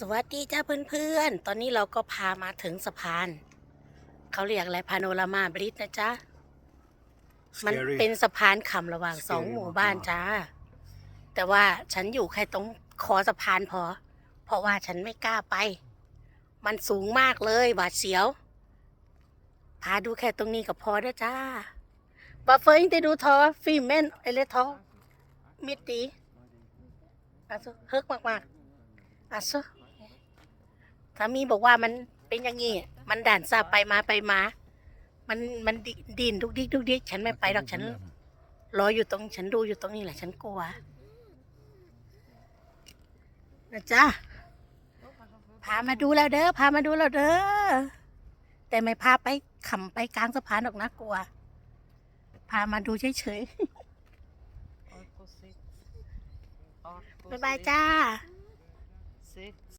สวัสดีจ้าเพื่อนๆ ตอนนี้เราก็พามาถึงสะพาน เขาเรียกอะไรพาโนรามาบริดนะจ๊ะ มัน Scary เป็นสะพานขำระหว่างสอง Scary หมู่บ้านมากๆจ้า แต่ว่าฉันอยู่แค่ตรงคอสะพานพอ เพราะว่าฉันไม่กล้าไป มันสูงมากเลยบาดเสียว พาดูแค่ตรงนี้ก็พอแล้วจ้าบาเฟยจะดูทอฟิล์มแม่นไอเลทอมิดดีอาซุเฮิกมากๆอาซุ สามีบอกว่ามันเป็นอย่างงี้ มันด่านซาไปมาไปมา มันมันดิดินทุกดิกทุกดิกฉันไม่ไปหรอกฉัน รออยู่ตรงฉันดูอยู่ตรงนี้แหละ ฉันกลัวนะจ๊ะพามาดูแล้วเด้อพามาดูแล้วเด้อแต่ไม่พาไปขำไปกลางสะพานหรอกนะกลัว พามาดูเฉยๆบ๊ายบายจ้า Sit.